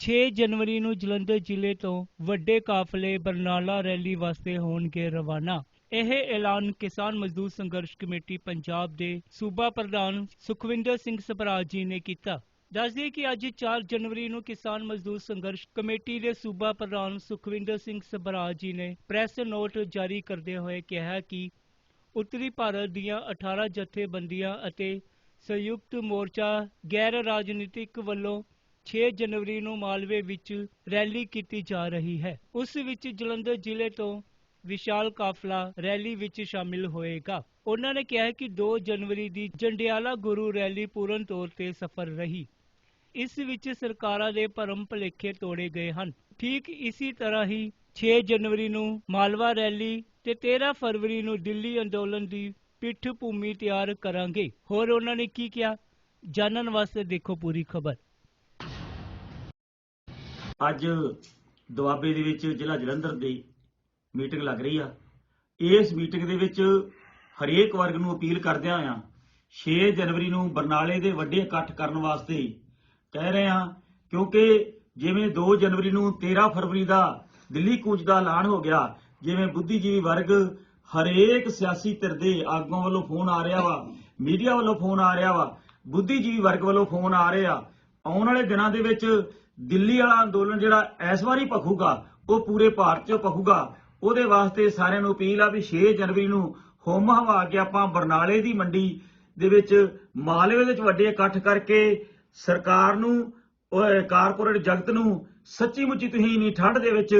6 ਜਨਵਰੀ ਨੂੰ ਜਲੰਧਰ ਜ਼ਿਲ੍ਹੇ ਤੋਂ ਵੱਡੇ ਕਾਫਲੇ ਬਰਨਾਲਾ ਰੈਲੀ ਵਾਸਤੇ ਹੋਣਗੇ ਰਵਾਨਾ। ਇਹ ਐਲਾਨ ਕਿਸਾਨ ਮਜ਼ਦੂਰ ਸੰਘਰਸ਼ ਕਮੇਟੀ ਪੰਜਾਬ ਦੇ ਸੂਬਾ ਪ੍ਰਧਾਨ ਸੁਖਵਿੰਦਰ ਸਿੰਘ ਸਪਰਾਜ ਜੀ ਨੇ ਕੀਤਾ। ਦੱਸਦੇ ਕਿ ਅੱਜ 4 ਜਨਵਰੀ ਨੂੰ ਕਿਸਾਨ ਮਜ਼ਦੂਰ ਸੰਘਰਸ਼ ਕਮੇਟੀ ਦੇ ਸੂਬਾ ਪ੍ਰਧਾਨ ਸੁਖਵਿੰਦਰ ਸਿੰਘ ਸਪਰਾਜ ਜੀ ਨੇ ਪ੍ਰੈਸ ਨੋਟ ਜਾਰੀ ਕਰਦੇ ਹੋਏ ਕਿਹਾ ਕਿ ਉੱਤਰੀ ਭਾਰਤ ਦੀਆਂ 18 ਜਥੇਬੰਦੀਆਂ ਅਤੇ ਸੰਯੁਕਤ ਮੋਰਚਾ ਗੈਰ ਰਾਜਨੀਤਿਕ ਵੱਲੋਂ 6 ਜਨਵਰੀ ਨੂੰ ਮਾਲਵੇ ਵਿੱਚ ਰੈਲੀ ਕੀਤੀ ਜਾ ਰਹੀ ਹੈ। ਉਸ ਵਿੱਚ ਜਲੰਧਰ ਜ਼ਿਲ੍ਹੇ ਤੋਂ ਵਿਸ਼ਾਲ ਕਾਫਲਾ ਰੈਲੀ ਵਿੱਚ ਸ਼ਾਮਿਲ ਹੋਏਗਾ। ਉਹਨਾਂ ਨੇ ਕਿਹਾ ਕਿ 2 ਜਨਵਰੀ ਦੀ ਜੰਡਿਆਲਾ ਗੁਰੂ ਰੈਲੀ ਪੂਰਨ ਤੌਰ ਤੇ ਸਫਲ ਰਹੀ। ਇਸ ਵਿੱਚ ਸਰਕਾਰਾਂ ਦੇ ਭਰਮ ਭੁਲੇਖੇ ਤੋੜੇ ਗਏ ਹਨ। ਠੀਕ ਇਸੇ ਤਰ੍ਹਾਂ ਹੀ 6 ਜਨਵਰੀ ਨੂੰ ਮਾਲਵਾ ਰੈਲੀ ਤੇ 13 ਫਰਵਰੀ ਨੂੰ ਦਿੱਲੀ ਅੰਦੋਲਨ ਦੀ ਪਿੱਠ ਭੂਮੀ ਤਿਆਰ ਕਰਾਂਗੇ। ਹੋਰ ਉਹਨਾਂ ਨੇ ਕੀ ਕਿਹਾ? ਜਾਣਨ ਵਾਸਤੇ ਦੇਖੋ ਪੂਰੀ ਖਬਰ। ਅੱਜ ਦੁਆਬੇ ਦੇ ਵਿੱਚ ਜ਼ਿਲ੍ਹਾ ਜਲੰਧਰ ਦੀ ਮੀਟਿੰਗ ਲੱਗ ਰਹੀ ਆ। ਇਸ ਮੀਟਿੰਗ ਦੇ ਵਿੱਚ ਹਰੇਕ ਵਰਗ ਨੂੰ ਅਪੀਲ ਕਰਦਿਆਂ ਆ 6 ਜਨਵਰੀ ਨੂੰ ਬਰਨਾਲੇ ਦੇ ਵੱਡੇ ਇਕੱਠ ਕਰਨ ਵਾਸਤੇ ਕਹਿ ਰਹੇ ਆ ਕਿਉਂਕਿ ਜਿਵੇਂ 2 ਜਨਵਰੀ ਨੂੰ 13 ਫਰਵਰੀ ਦਾ ਦਿੱਲੀ ਕੂਚ ਦਾ ਐਲਾਨ ਹੋ ਗਿਆ, ਜਿਵੇਂ ਬੁੱਧੀਜੀਵੀ ਵਰਗ ਹਰੇਕ ਸਿਆਸੀ ਧਿਰ ਦੇ ਆਗੂਆਂ ਵੱਲੋਂ ਫੋਨ ਆ ਰਿਹਾ ਵਾ, ਮੀਡੀਆ ਵੱਲੋਂ ਫੋਨ ਆ ਰਿਹਾ ਵਾ, ਬੁੱਧੀਜੀਵੀ ਵਰਗ ਵੱਲੋਂ ਫੋਨ ਆ ਰਿਹਾ ਆਉਣ ਵਾਲੇ ਦਿਨਾਂ ਦੇ ਵਿੱਚ ਦਿੱਲੀ ਵਾਲਾ ਅੰਦੋਲਨ ਜਿਹੜਾ ਇਸ ਵਾਰੀ ਭਖੂਗਾ, ਉਹ ਪੂਰੇ ਭਾਰਤ 'ਚ ਭਖੂਗਾ। ਉਹਦੇ ਵਾਸਤੇ ਸਾਰਿਆਂ ਨੂੰ ਅਪੀਲ ਆ ਵੀ 6 ਜਨਵਰੀ ਨੂੰ ਹੋਮ ਹਵਾ ਕੇ ਆਪਾਂ ਬਰਨਾਲੇ ਦੀ ਮੰਡੀ ਦੇ ਵਿੱਚ ਮਾਲਵੇ ਦੇ ਵਿੱਚ ਵੱਡੇ ਇਕੱਠ ਕਰਕੇ ਸਰਕਾਰ ਨੂੰ ਕਾਰਪੋਰੇਟ ਜਗਤ ਨੂੰ ਸੱਚੀ ਮੁੱਚੀ ਤੁਸੀਂ ਨਹੀਂ ਠੰਡ ਦੇ ਵਿੱਚ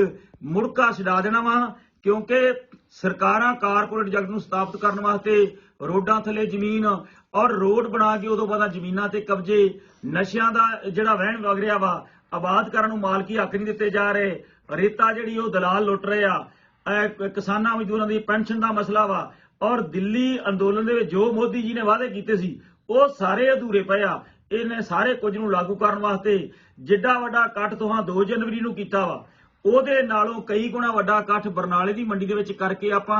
ਮੁੜਕਾ ਛਡਾ ਦੇਣਾ ਵਾ, ਕਿਉਂਕਿ ਸਰਕਾਰਾਂ ਕਾਰਪੋਰੇਟ ਜਗਤ ਨੂੰ ਸਥਾਪਿਤ ਕਰਨ ਵਾਸਤੇ ਰੋਡਾਂ ਥੱਲੇ ਜ਼ਮੀਨ ਔਰ ਰੋਡ ਬਣਾ ਕੇ ਉਦੋਂ ਬਾਅਦ ਜ਼ਮੀਨਾਂ ਤੇ ਕਬਜ਼ੇ, ਨਸ਼ਿਆਂ ਦਾ ਜਿਹੜਾ ਵਹਿਣ ਵਗ ਰਿਹਾ ਵਾ ਆਬਾਦ ਕਰਨ ਨੂੰ ਮਾਲਕੀ ਹੱਕ ਨਹੀਂ ਦਿੱਤੇ ਜਾ ਰਹੇ। ਰੇਤਾ ਜਿਹੜੀ ਉਹ ਦਲਾਲ ਲੁੱਟ ਰਹੇ ਆ। ਕਿਸਾਨਾਂ ਮਜ਼ਦੂਰਾਂ ਦੀ ਪੈਨਸ਼ਨ ਦਾ ਮਸਲਾ ਵਾ। ਔਰ ਦਿੱਲੀ ਅੰਦੋਲਨ ਦੇ ਵਿੱਚ ਜੋ ਮੋਦੀ ਜੀ ਨੇ ਵਾਅਦੇ ਕੀਤੇ ਸੀ, ਉਹ ਸਾਰੇ ਅਧੂਰੇ ਪਏ ਆ। ਇਹਨੇ ਸਾਰੇ ਕੁਝ ਨੂੰ ਲਾਗੂ ਕਰਨ ਵਾਸਤੇ ਜਿੱਡਾ ਵੱਡਾ ਇਕੱਠ ਤੁਹਾਂ 2 ਜਨਵਰੀ ਨੂੰ ਕੀਤਾ ਵਾ। ਉਹਦੇ ਨਾਲੋਂ ਕਈ ਗੁਣਾ ਵੱਡਾ ਇਕੱਠ ਬਰਨਾਲੇ ਦੀ ਮੰਡੀ ਦੇ ਵਿੱਚ ਕਰਕੇ ਆਪਾਂ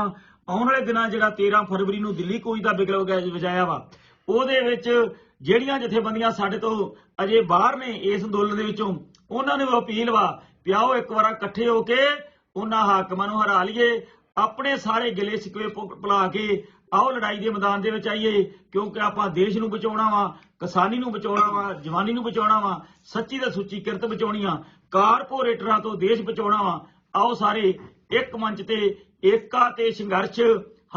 ਆਉਣ ਵਾਲੇ ਦਿਨਾਂ ਜਿਹੜਾ 13 ਫਰਵਰੀ ਨੂੰ ਦਿੱਲੀ ਕੋਈ ਦਾ ਬਿਗਲ ਵਜਾਇਆ ਵਾ। ਉਹਦੇ ਵਿੱਚ ਜਿਹੜੀਆਂ ਜਥੇਬੰਦੀਆਂ ਸਾਡੇ ਤੋਂ ਅਜੇ ਬਾਹਰ ਨੇ ਇਸ ਅੰਦੋਲਨ ਦੇ ਵਿੱਚੋਂ, ਉਹਨਾਂ ਨੂੰ ਅਪੀਲ ਵਾ ਪਿਆਓ ਇੱਕ ਵਾਰ ਇਕੱਠੇ ਹੋ ਕੇ ਉਹਨਾਂ ਹਾਕਮਾਂ ਨੂੰ ਹਰਾ ਲਈਏ, ਆਪਣੇ ਸਾਰੇ ਗਿਲੇ ਸਿਕਵੇ ਭੁਲਾ ਕੇ ਆਓ ਲੜਾਈ ਦੇ ਮੈਦਾਨ ਦੇ ਵਿੱਚ ਆਈਏ, ਕਿਉਂਕਿ ਆਪਾਂ ਦੇਸ਼ ਨੂੰ ਬਚਾਉਣਾ ਵਾ, ਕਿਸਾਨੀ ਨੂੰ ਬਚਾਉਣਾ ਵਾ, ਜਵਾਨੀ ਨੂੰ ਬਚਾਉਣਾ ਵਾ, ਸੱਚੀ ਤੇ ਸੁੱਚੀ ਕਿਰਤ ਬਚਾਉਣੀ ਆ ਕਾਰਪੋਰੇਟਰਾਂ ਤੋਂ ਦੇਸ਼ ਬਚਾਉਣਾ ਵਾ, ਆਓ ਸਾਰੇ ਇੱਕ ਮੰਚ ਤੇ ਏਕਾ ਤੇ ਸੰਘਰਸ਼,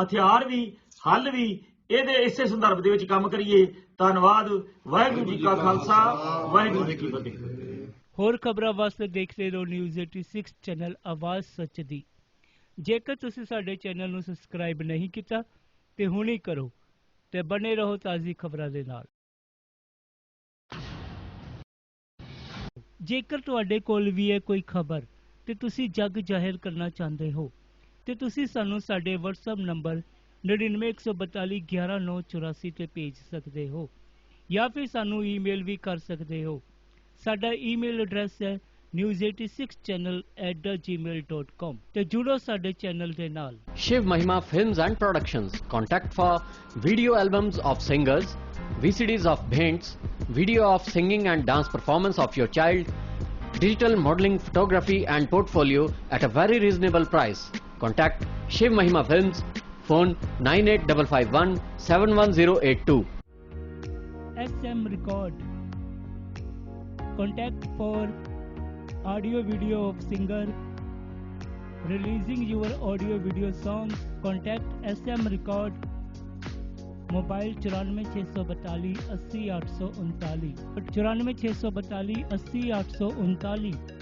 ਹਥਿਆਰ ਵੀ, ਹੱਲ ਵੀ ਇਹਦੇ ਇਸੇ ਸੰਦਰਭ ਦੇ ਵਿੱਚ ਕੰਮ ਕਰੀਏ। ਧੰਨਵਾਦ। ਵਾਹਿਗੁਰੂ ਜੀ ਕਾ ਖਾਲਸਾ। ਵਾਹਿਗੁਰੂ ਜੀ ਕੀ ਫਤਿਹ। ਹੋਰ ਖਬਰਾਂ ਵਾਸਤੇ ਦੇਖਦੇ ਰਹੋ ਨਿਊਜ਼ 86 ਚੈਨਲ ਆਵਾਜ਼ ਸੱਚ ਦੀ। ਜੇਕਰ ਤੁਸੀਂ ਸਾਡੇ ਚੈਨਲ ਨੂੰ ਸਬਸਕ੍ਰਾਈਬ ਨਹੀਂ ਕੀਤਾ ਤੇ ਹੁਣੇ ਕਰੋ ਤੇ ਬਨੇ ਰਹੋ ਤਾਜ਼ੀ ਖਬਰਾਂ ਦੇ ਨਾਲ। ਜੇਕਰ ਤੁਹਾਡੇ ਕੋਲ ਵੀ ਹੈ ਕੋਈ ਖਬਰ ਤੇ ਤੁਸੀਂ ਜੱਗ ਜ਼ਾਹਿਰ ਕਰਨਾ ਚਾਹੁੰਦੇ ਹੋ ਤੇ ਤੁਸੀਂ ਸਾਨੂੰ ਸਾਡੇ WhatsApp ਨੰਬਰ 9914211984 ਤੇ ਭੇਜ ਸਕਦੇ ਹੋ ਜਾਂ ਫਿਰ ਸਾਨੂੰ ਈਮੇਲ ਵੀ ਕਰ ਸਕਦੇ ਹੋ ਸਾਡਾ ਈਮੇਲ ਐਡਰੈਸ ਹੈ news86channel@gmail.com ਤੇ ਜੁੜੋ ਸਾਡੇ ਚੈਨਲ ਦੇ ਨਾਲ Shiv Mahima Films and Productions. Contact for video albums of singers, VCDs of bhands, video of singing and dance performance of your child, digital modeling photography and portfolio at a very reasonable price. Contact Shiv Mahima Films. phone nine eight double five one seven one zero eight two. S M record contact for audio video of singer releasing your audio video song contact S M record mobile चौरानवे छः सौ बतालीस अस्सी आठ सौ उनतालीस। चौरानवे छः सौ बतालीस अस्सी आठ सौ उनतालीस।